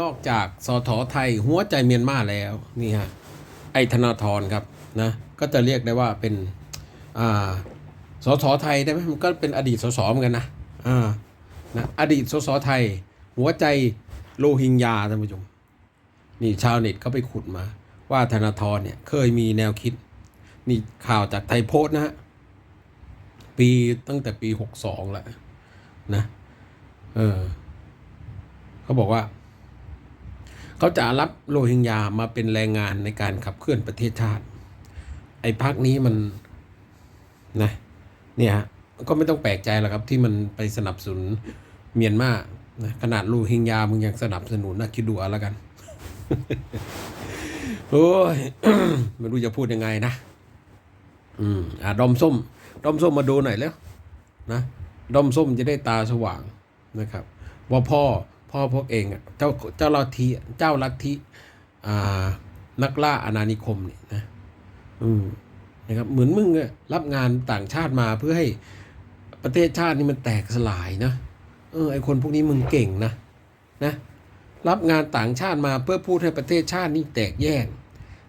นอกจากสอทอไทยหัวใจเมียนมาแล้วนี่ฮะไอธนาธรครับนะก็จะเรียกได้ว่าเป็นอ่าสอทอไทยได้ไหมมันก็เป็นอดีตสสเหมือนกันนะอ่านะอดีตสสไทย หัวใจโลหิงญาท่านผู้ชมนี่ชาวเน็ตก็ไปขุดมา ว่าธนาธรเนี่ยเคยมีแนวคิด นี่ข่าวจากไทยโพสต์นะฮะปีตั้งแต่ปีหกสองแล้วนะ บอกว่า เขาจะรับโรฮิงญามาเป็นแรงงานในการขับเคลื่อนประเทศชาติ ไอ้พักนี้มันนะเนี่ยก็ไม่ต้องแปลกใจหรอกครับ ที่มันไปสนับสนุนเมียนมานะขนาดโรฮิงญามึงยังสนับสนุนนะคิดดูเอาละกันโอ้ยไม่รู้จะพูดยังไงนะ อืมอะดอมส้ม ดอมส้มมาดูหน่อยแล้ว นะ ดอมส้มจะได้ตาสว่างนะครับ ว่าพ่อ พ่อพวกเองอะเจ้าเจ้าลัทธิเจ้าลัทธินักล่าอาณานิคมเนี่ยนะอืมนะครับเหมือนมึงอะรับงานต่างชาติมาเพื่อให้ประเทศชาตินี่มันแตกสลายนะเออไอคนพวกนี้มึงเก่งนะนะรับงานต่างชาติมาเพื่อพูดให้ประเทศชาตินี่แตกแยก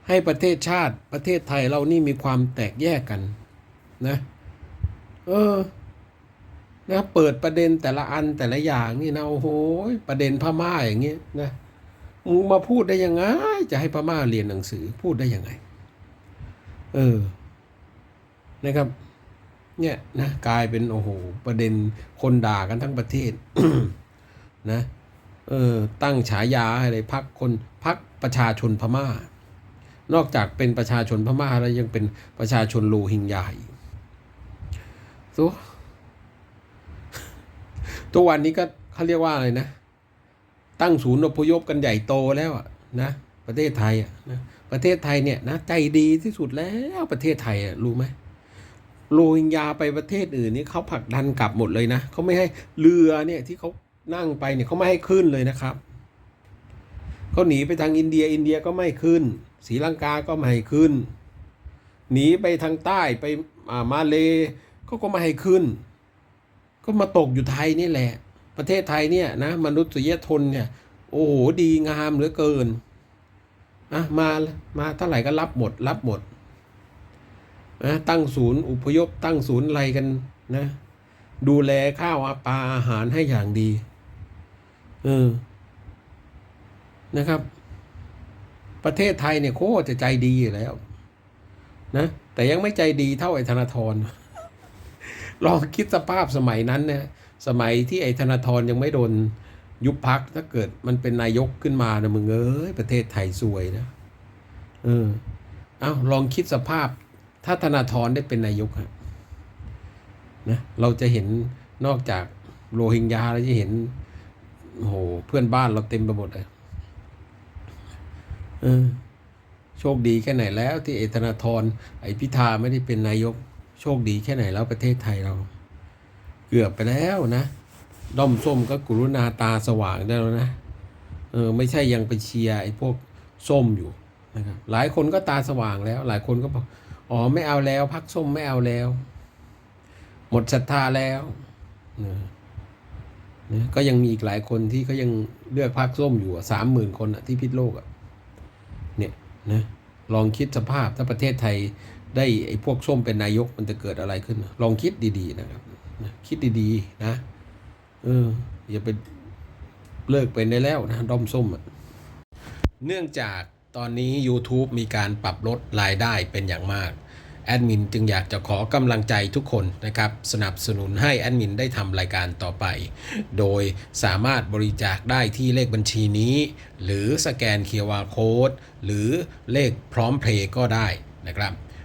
ให้ประเทศชาติประเทศไทยเรานี่มีความแตกแยกกันนะ เออ นะเปิดประเด็นแต่ละอันแต่ละอย่างนี่นะโอ้โหประเด็นพม่าอย่างเงี้ยนะมึงมาพูดได้ยังไง จะให้พม่าเรียนหนังสือพูดได้ยังไง เออ นะครับ เนี่ยนะกลายเป็นโอ้โห ประเด็นคนด่ากันทั้งประเทศ นะ เออ ตั้งฉายาอะไรพักคนพักประชาชนพม่า นอกจากเป็นประชาชนพม่าแล้วยังเป็นประชาชนโลหิงญาอีก ตัวตัววันนี้ก็เขาเรียกว่าอะไรนะ ตั้งศูนย์อพยพกันใหญ่โตแล้วอะนะประเทศไทยอะนะประเทศไทยเนี่ยนะใจดีที่สุดแล้วประเทศไทยอะรู้ไหมโรฮิงญาไปประเทศอื่นนี่เขาผลักดันกลับหมดเลยนะเขาไม่ให้เรือเนี่ยที่เขานั่งไปเนี่ยเขาไม่ให้ขึ้นเลยนะครับเขาหนีไปทางอินเดียอินเดียก็ไม่ขึ้นศรีลังกาก็ไม่ให้ขึ้น หนีไปทางใต้ไปอ่ามาเลเขาก็ไม่ให้ขึ้น ก็มาตกอยู่ไทยนี่แหละ ประเทศไทยเนี่ยนะมนุษยชนเนี่ย โอ้โหดีงามเหลือเกินนะมามาเท่าไหร่ก็รับหมด รับหมดนะตั้งศูนย์อุพยพตั้งศูนย์อะไรกันนะ ดูแลข้าวปลาอาหารให้อย่างดีเออนะครับ ประเทศไทยเนี่ยโคตรจะใจดีอยู่แล้ว นะ แต่ยังไม่ใจดีเท่าไอ้ธนาธร ลองคิดสภาพสมัยนั้นเนี่ยสมัยที่ไอ้ธนาธรยังไม่โดนยุบพักถ้าเกิดมันเป็นนายกขึ้นมานะมึงเอ้ยประเทศไทยซวยนะเออเอาลองคิดสภาพ ถ้าธนาธรได้เป็นนายกฮะนะเราจะเห็นนอกจากโรฮิงญาเราจะเห็นโอ้โหเพื่อนบ้านเราเต็มไปหมดเลยเออโชคดีแค่ไหนแล้วที่เอธนาธรไอ้พิธาไม่ได้เป็นนายก โชคดีแค่ไหนแล้วประเทศไทยเรา เกือบไปแล้วนะ ด้อมส้มก็กรุณาตาสว่างได้แล้วนะเออไม่ใช่ยังไปเชียร์ไอ้พวกส้มอยู่นะครับหลายคนก็ตาสว่างแล้ว หลายคนก็บอกอ๋อไม่เอาแล้วพักส้มไม่เอาแล้ว หมดศรัทธาแล้วนะนะก็ยังมีอีกหลายคนที่เขายังเลือกพักส้มอยู่สามหมื่นคนที่พิษโลกอะเนี่ยนะลองคิดสภาพถ้าประเทศไทย ได้ไอ้พวกส้มเป็นนายกมันจะเกิดอะไรขึ้น ลองคิดดีๆนะครับคิดดีๆนะเอออย่าไปเลิกเป็นได้แล้วนะด้อมส้มเนื่องจากตอนนี้ YouTube มีการปรับลดรายได้เป็นอย่างมากแอดมินจึงอยากจะขอกำลังใจทุกคนนะครับ สนับสนุนให้แอดมินได้ทำรายการต่อไป โดยสามารถบริจาคได้ที่เลขบัญชีนี้ หรือสแกน QR Code หรือเลขพร้อมเพลย์ก็ได้นะครับ